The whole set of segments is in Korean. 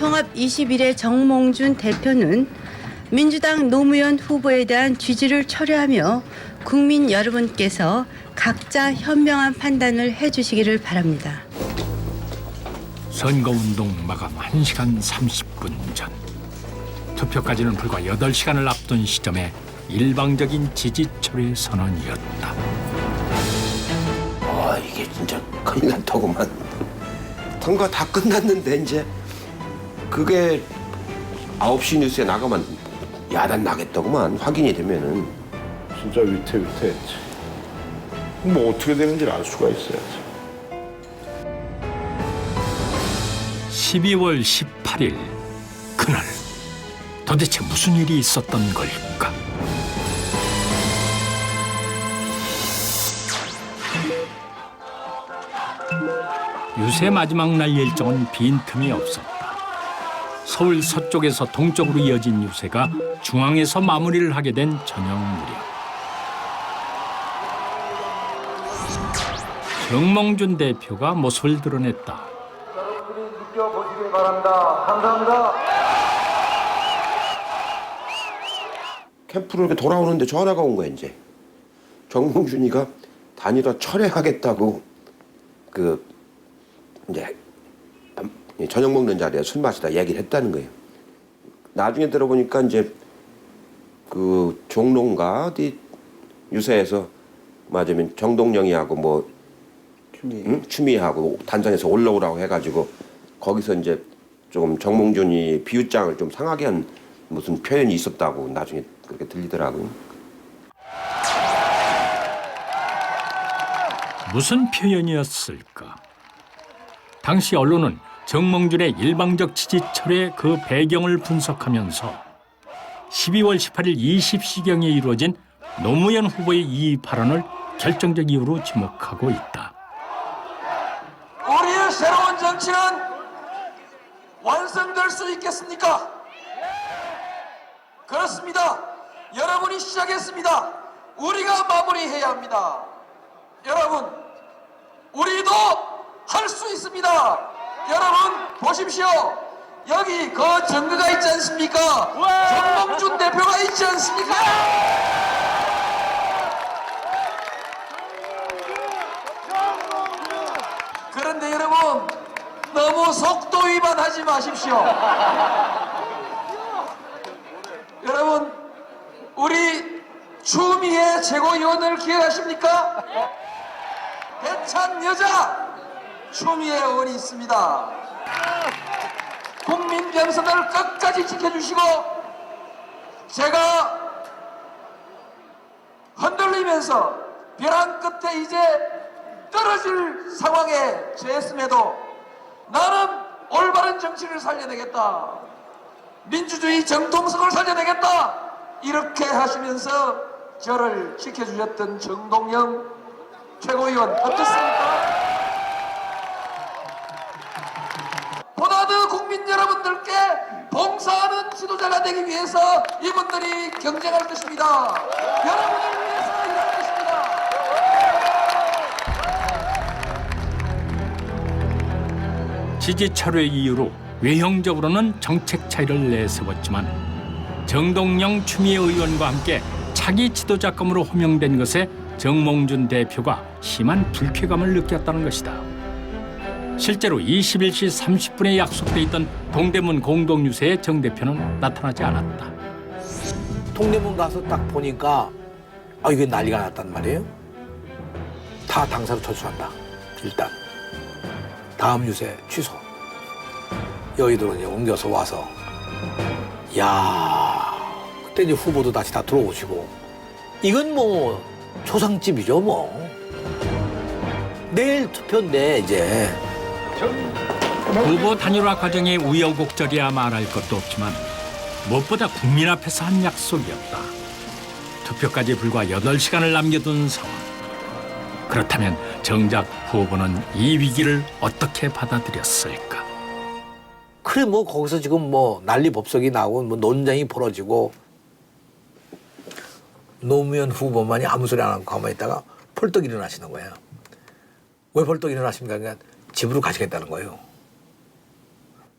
통합 21의 정몽준 대표는 민주당 노무현 후보에 대한 지지를 철회하며 국민 여러분께서 각자 현명한 판단을 해주시기를 바랍니다. 선거운동 마감 1시간 30분 전 투표까지는 불과 8시간을 앞둔 시점에 일방적인 지지 철회 선언이었다. 아 이게 진짜 큰일 났다구만 선거 다 끝났는데 이제 그게 9시 뉴스에 나가면 야단 나겠다구만 확인이 되면은 진짜 위태위태했지. 뭐 어떻게 되는지 알 수가 있어야지. 12월 18일 그날 도대체 무슨 일이 있었던 걸까? 유세 마지막 날 일정은 빈틈이 없었다. 서울 서쪽에서 동쪽으로 이어진 유세가 중앙에서 마무리를 하게 된 저녁 무렵. 정몽준 대표가 모습을 드러냈다. 여러분들이 느껴보시길 바랍니다. 감사합니다. 캠프로 이렇게 돌아오는데 전화가 온 거야 이제 정몽준이가 단일화 철회하겠다고 그 이제 밤- 저녁 먹는 자리에 술 마시다 얘기를 했다는 거예요. 나중에 들어보니까 이제 그 종로인가 어디 유세에서 맞으면 정동영이하고 뭐 응? 추미애하고 단장에서 올라오라고 해가지고 거기서 이제 조금 정몽준이 비웃장을 좀 상하게 한 무슨 표현이 있었다고 나중에 그렇게 들리더라고요. 무슨 표현이었을까? 당시 언론은 정몽준의 일방적 지지 철회 그 배경을 분석하면서 12월 18일 20시경에 이루어진 노무현 후보의 이 발언을 결정적 이유로 지목하고 있다. 우리의 새로운 정치는 완성될 수 있겠습니까? 그렇습니다. 여러분이 시작했습니다. 우리가 마무리해야 합니다. 여러분, 우리도 할 수 있습니다. 여러분, 보십시오. 여기 그 정거가 있지 않습니까? 정몽준 대표가 있지 않습니까? 그런데 여러분 너무 속도 위반하지 마십시오. 여러분 우리 추미애 최고위원을 기억하십니까? 대찬 여자 추미애 의원이 있습니다. 국민 병선을 끝까지 지켜주시고 제가 흔들리면서 벼랑 끝에 이제 떨어질 상황에 처했음에도 나는 올바른 정치를 살려내겠다. 민주주의 정통성을 살려내겠다. 이렇게 하시면서 저를 지켜주셨던 정동영 최고위원 어떻습니까? 더 국민 여러분들께 봉사하는 지도자가 되기 위해서 이분들이 경쟁할 것입니다. 여러분을 위해서 일할 것입니다. 지지 철회 이유로 외형적으로는 정책 차이를 내세웠지만 정동영 추미애 의원과 함께 차기 지도자감으로 호명된 것에 정몽준 대표가 심한 불쾌감을 느꼈다는 것이다. 실제로 21시 30분에 약속돼 있던 동대문 공동유세에 정 대표는 나타나지 않았다. 동대문 가서 딱 보니까 아 이게 난리가 났단 말이에요. 다 당사로 철수한다. 일단 다음 유세 취소. 여의도로 이제 옮겨서 와서 야 그때 이제 후보도 다시 다 들어오시고 이건 뭐 초상집이죠 뭐 내일 투표인데 이제 후보 단일화 과정의 우여곡절이야 말할 것도 없지만 무엇보다 국민 앞에서 한 약속이었다. 투표까지 불과 8시간을 남겨둔 상황. 그렇다면 정작 후보는 이 위기를 어떻게 받아들였을까? 그래 뭐 거기서 지금 뭐 난리 법석이 나고 뭐 논쟁이 벌어지고 노무현 후보만이 아무 소리 안 하고 가만히 있다가 펄떡 일어나시는 거예요. 왜 펄떡 일어나십니까? 그러니까 집으로 가시겠다는 거예요.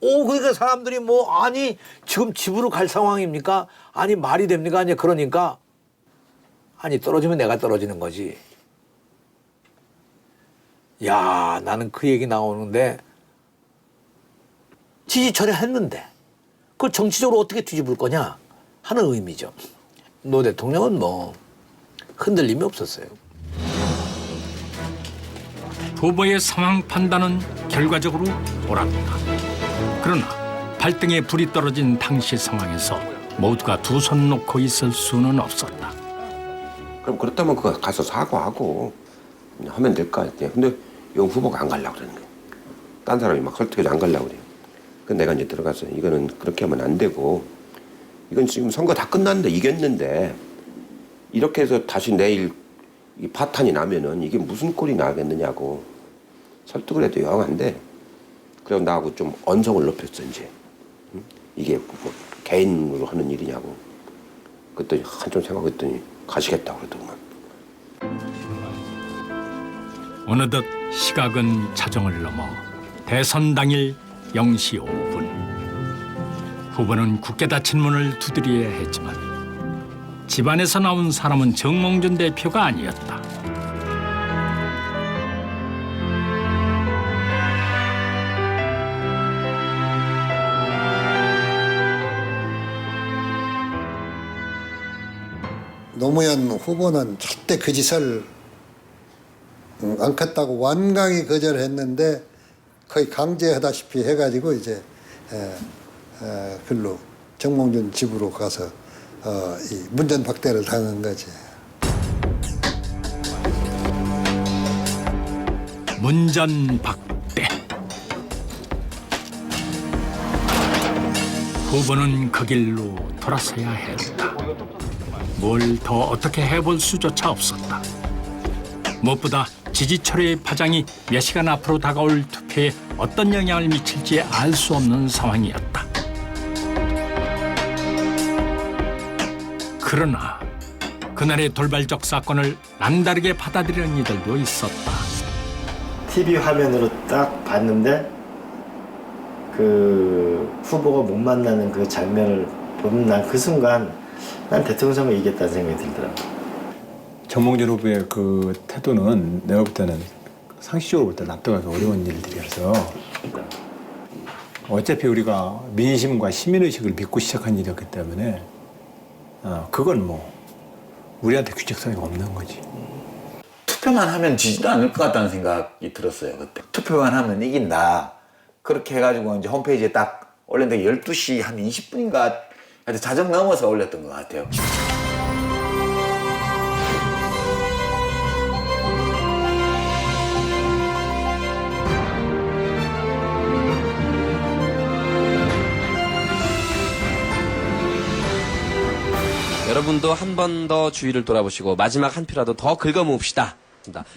오 그러니까 사람들이 뭐 아니 지금 집으로 갈 상황입니까? 아니 말이 됩니까? 아니 그러니까 아니 떨어지면 내가 떨어지는 거지. 야 나는 그 얘기 나오는데 지지 철회 했는데 그걸 정치적으로 어떻게 뒤집을 거냐 하는 의미죠. 노 대통령은 뭐 흔들림이 없었어요. 후보의 상황 판단은 결과적으로 옳았다. 그러나 발등에 불이 떨어진 당시 상황에서 모두가 두 손 놓고 있을 수는 없었다. 그럼 그렇다면 그거 가서 사과하고 하면 될거 같아요. 근데 영 후보가 안 가려고 그러는 거예요. 딴 사람이 막 헐떡여서 안 가려고 그래요. 그 내가 이제 들어가서 이거는 그렇게 하면 안 되고 이건 지금 선거 다 끝났는데 이겼는데 이렇게 해서 다시 내일 이 파탄이 나면은 이게 무슨 꼴이 나겠느냐고 설득을 해도 돼. 그래서 나하고 좀 언성을 높였어 이제. 응? 이게 뭐 개인으로 하는 일이냐고. 그랬더니 한참 생각했더니 가시겠다고 그러더구만. 어느덧 시각은 자정을 넘어 대선 당일 0시 5분. 후보는 굳게 닫힌 문을 두드려야 했지만 집안에서 나온 사람은 정몽준 대표가 아니었다. 노무현 후보는 절대 그 짓을 음, 않겠다고 완강히 거절했는데 거의 강제하다시피 해가지고 이제 에, 에, 글로 정몽준 집으로 가서 어, 이 문전박대를 당한 거지. 문전박대. 후보는 그 길로 돌아서야 했다. 뭘 더 어떻게 해볼 수조차 없었다. 무엇보다 지지철의 파장이 몇 시간 앞으로 다가올 투표에 어떤 영향을 미칠지 알 수 없는 상황이었다. 그러나 그날의 돌발적 사건을 남다르게 받아들이는 이들도 있었다. TV 화면으로 딱 봤는데 그 후보가 못 만나는 그 장면을 보면 난그 순간 난 대통령 선거 이겼다는 생각이 들더라고. 정몽준 후보의 그 태도는 내가 볼 때는 상식적으로 볼 때 납득하기 어려운 일들이라서 어차피 우리가 민심과 시민의식을 믿고 시작한 일이었기 때문에 어, 그건 뭐 우리한테 규칙성이 없는 거지. 투표만 하면 지지도 않을 것 같다는 생각이 들었어요, 그때. 투표만 하면 이긴다. 그렇게 해가지고 이제 홈페이지에 딱 올렸는데 12시 한 20분인가 하여튼 자정 넘어서 올렸던 것 같아요. 여러분도 한 번 더 주위를 돌아보시고 마지막 한 표라도 더 긁어모읍시다.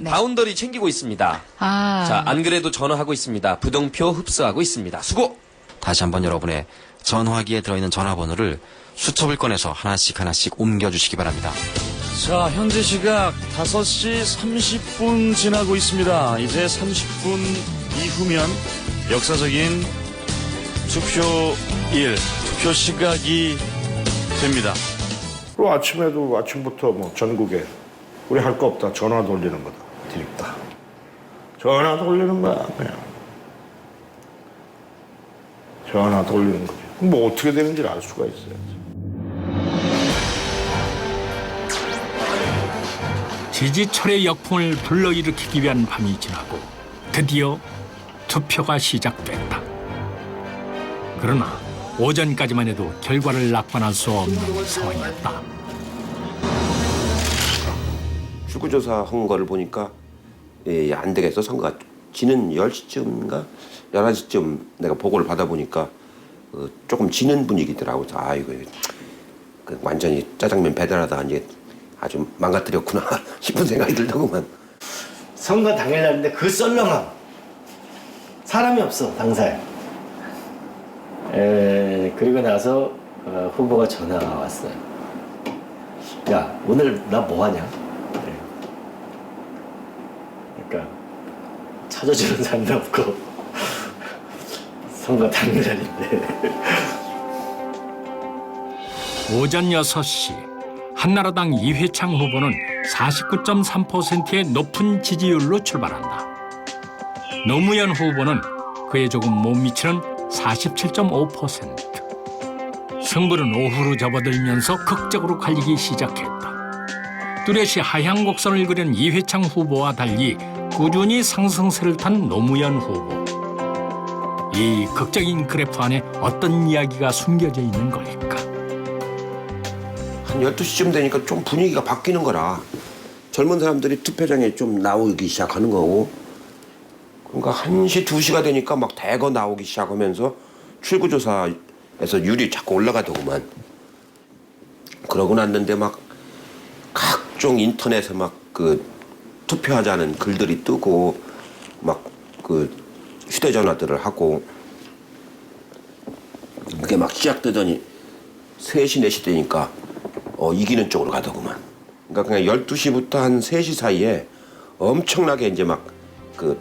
바운더리 챙기고 있습니다. 아. 자, 안 그래도 전화하고 있습니다. 부동표 흡수하고 있습니다. 수고! 다시 한번 여러분의 전화기에 들어있는 전화번호를 수첩을 꺼내서 하나씩 하나씩 옮겨주시기 바랍니다. 자, 현재 시각 5시 30분 지나고 있습니다. 이제 30분 이후면 역사적인 투표일, 투표 시각이 됩니다. 그리고 아침에도 아침부터 뭐 전국에 우리 할 거 없다 전화 돌리는 거다 드립다 전화 돌리는 거야 그냥 전화 돌리는 거지 뭐 어떻게 되는지 알 수가 있어요 지지철의 역풍을 불러일으키기 위한 밤이 지나고 드디어 투표가 시작됐다. 그러나 오전까지만 해도 결과를 낙관할 수 없는 상황이었다. 출구조사 한 거를 보니까 예, 안 되겠어 선거가 지는 10시쯤인가 11시쯤 내가 보고를 받아보니까 어, 조금 지는 분위기더라고. 그래서 아 이거 그 완전히 짜장면 배달하다 이제 아주 망가뜨렸구나 싶은 생각이 들더구만. 선거 당일날인데 그 썰렁함 사람이 없어 당사에 에, 그리고 나서 어, 후보가 전화가 왔어요 야 오늘 나 뭐하냐 그래. 그러니까 찾아주는 사람도 없고 선거 당일날인데 오전 6시 한나라당 이회창 후보는 49.3%의 높은 지지율로 출발한다. 노무현 후보는 그에 조금 못 미치는 47.5%. 승부는 오후로 접어들면서 극적으로 갈리기 시작했다. 뚜렷이 하향 곡선을 그린 이회창 후보와 달리 꾸준히 상승세를 탄 노무현 후보. 이 극적인 그래프 안에 어떤 이야기가 숨겨져 있는 걸까? 한 12시쯤 되니까 좀 분위기가 바뀌는 거라 젊은 사람들이 투표장에 좀 나오기 시작하는 거고 그러니까 1시, 2시가 되니까 막 대거 나오기 시작하면서 출구조사에서 율이 자꾸 올라가더구만 그러고 났는데 막 각종 인터넷에 막 그 투표하자는 글들이 뜨고 막그 휴대전화들을 하고 그게 막 시작되더니 3시, 4시 되니까 어, 이기는 쪽으로 가더구만. 그러니까 그냥 12시부터 한 3시 사이에 엄청나게 이제 막 그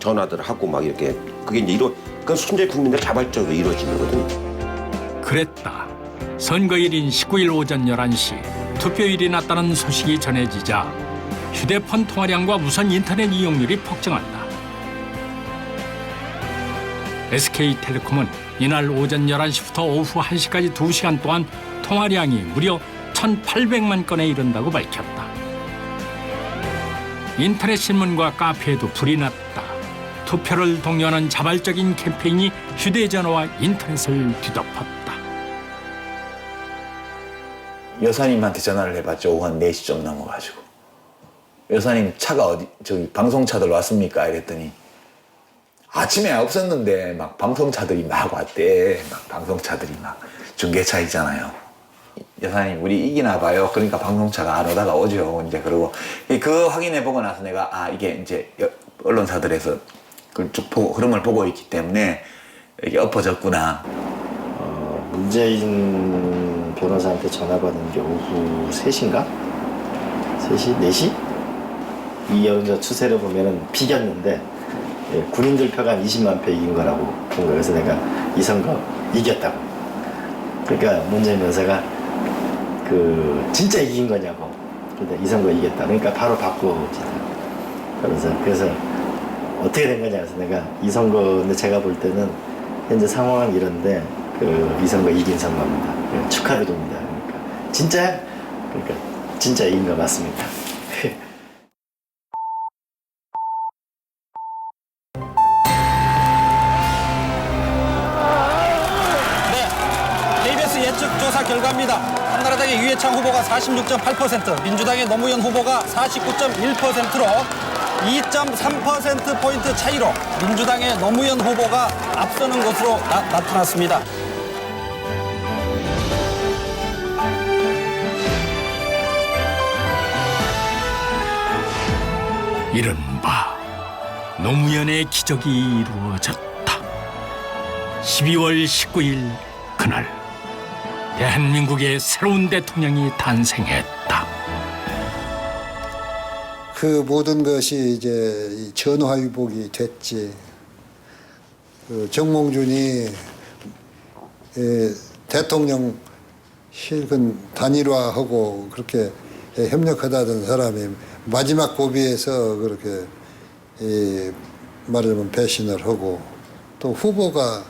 전화들 하고 막 이렇게 그게 이제 이루 그 순재 국민들 자발적으로 이루어지는 거거든. 그랬다. 선거일인 19일 오전 11시 투표일이 났다는 소식이 전해지자 휴대폰 통화량과 무선 인터넷 이용률이 폭증한다. SK텔레콤은 이날 오전 11시부터 오후 1시까지 2시간 동안 통화량이 무려 1,800만 건에 이른다고 밝혔다. 인터넷 신문과 카페에도 불이 났다. 투표를 독려하는 자발적인 캠페인이 휴대전화와 인터넷을 뒤덮었다. 여사님한테 전화를 해봤죠. 오후 한 4시쯤 넘어가지고. 여사님 차가 어디, 저기 방송차들 왔습니까? 이랬더니 아침에 없었는데 막 방송차들이 막 왔대. 막 방송차들이 막 중계차 있잖아요. 여사님 우리 이기나 봐요. 그러니까 방송차가 안 오다가 오죠. 이제 그러고 그 확인해 보고 나서 내가 아 이게 이제 여- 언론사들에서 그쭉 보고 흐름을 보고 있기 때문에 이게 엎어졌구나. 어, 문재인 변호사한테 전화 받은 게 오후 3시인가? 3시? 4시? 이 여론조 추세를 보면은 비겼는데 예, 군인들 표가 한 20만 표 이긴 거라고 본 거예요. 그래서 내가 이 선거 이겼다고. 그러니까 문재인 변호사가 그 진짜 이긴 거냐고. 근데 이 선거 이겼다. 그러니까 바로 바꾸고 그래서 그래서 어떻게 된 거냐 그래서 내가 이 선거 근데 제가 볼 때는 현재 상황은 이런데 그 이 선거 이긴 선거입니다. 예, 축하드립니다. 그러니까 진짜 그러니까 진짜 이긴 거 맞습니다. KBS 예측 조사 결과입니다. 한나라당의 유해창 후보가 46.8%, 민주당의 노무현 후보가 49.1%로 2.3%포인트 차이로 민주당의 노무현 후보가 앞서는 것으로 나, 나타났습니다. 이른바 노무현의 기적이 이루어졌다. 12월 19일 그날 대한민국의 새로운 대통령이 탄생했다. 그 모든 것이 이제 이 전화위복이 됐지. 그 정몽준이 에, 대통령 실근 단일화하고 그렇게 에, 협력하다던 사람이 마지막 고비에서 그렇게 이 말하자면 배신을 하고 또 후보가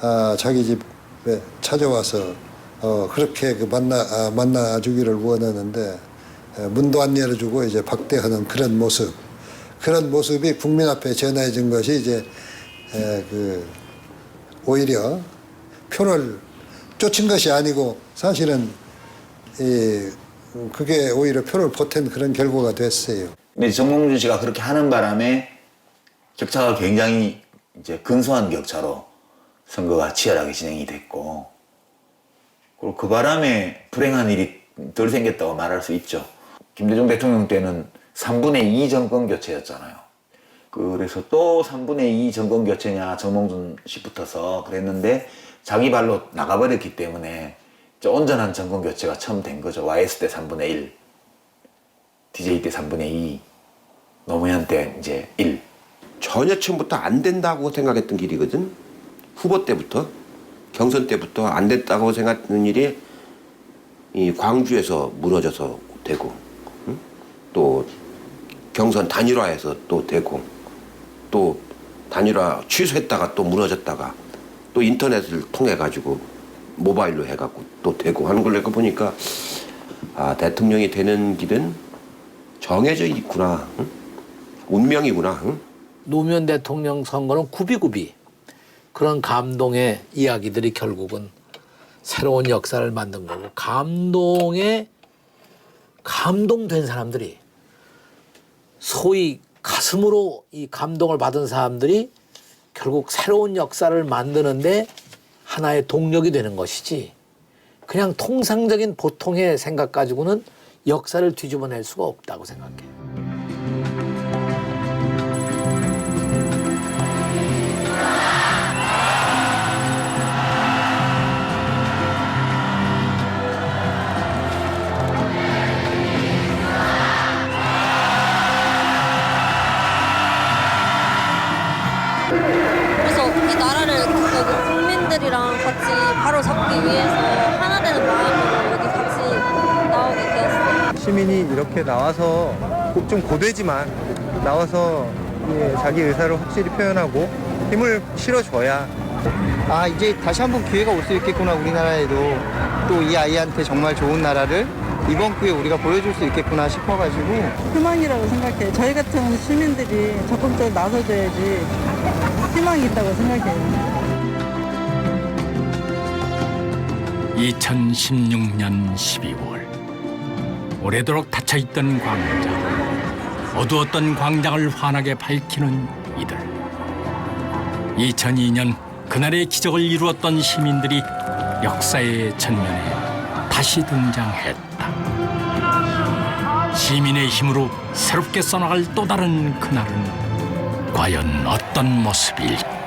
아, 자기 집에 찾아와서 어, 그렇게 그 만나 아, 만나주기를 원하는데 에, 문도 안 열어주고 이제 박대하는 그런 모습 그런 모습이 국민 앞에 전해진 것이 이제 에, 그 오히려 표를 쫓은 것이 아니고 사실은 이 그게 오히려 표를 보탠 그런 결과가 됐어요. 근데 정몽준 씨가 그렇게 하는 바람에 격차가 굉장히 이제 근소한 격차로 선거가 치열하게 진행이 됐고 그리고 그 바람에 불행한 일이 덜 생겼다고 말할 수 있죠. 김대중 대통령 때는 3분의 2 정권 교체였잖아요. 그래서 또 3분의 2 정권 교체냐 정몽준 씨 붙어서 그랬는데 자기 발로 나가버렸기 때문에 온전한 정권 교체가 처음 된 거죠. YS 때 3분의 1, DJ 때 3분의 2, 노무현 때 이제 1. 전혀 처음부터 안 된다고 생각했던 길이거든. 후보 때부터 경선 때부터 안 됐다고 생각했던 일이 이 광주에서 무너져서 되고 응? 또 경선 단일화해서 또 되고 또 단일화 취소했다가 또 무너졌다가 또 인터넷을 통해 가지고 모바일로 해갖고 또 되고 하는 걸 내가 보니까 아 대통령이 되는 길은 정해져 있구나 응? 운명이구나 응? 노무현 대통령 선거는 구비구비 그런 감동의 이야기들이 결국은 새로운 역사를 만든 거고 감동에 감동된 사람들이 소위 가슴으로 이 감동을 받은 사람들이 결국 새로운 역사를 만드는데 하나의 동력이 되는 것이지 그냥 통상적인 보통의 생각 가지고는 역사를 뒤집어낼 수가 없다고 생각해요. 위해서 하나 되는 마음으로 여기 같이 나오게 되었어요. 시민이 이렇게 나와서 꼭좀 고되지만 나와서 예, 자기 의사를 확실히 표현하고 힘을 실어줘야 아 이제 다시 한번 기회가 올 수 있겠구나 우리나라에도 또 이 아이한테 정말 좋은 나라를 이번 기회에 우리가 보여줄 수 있겠구나 싶어가지고 희망이라고 생각해요. 저희 같은 시민들이 적극적으로 나서줘야지 희망이 있다고 생각해요. 2016년 12월 오래도록 닫혀있던 광장 어두웠던 광장을 환하게 밝히는 이들. 2002년 그날의 기적을 이루었던 시민들이 역사의 전면에 다시 등장했다. 시민의 힘으로 새롭게 써나갈 또 다른 그날은 과연 어떤 모습일까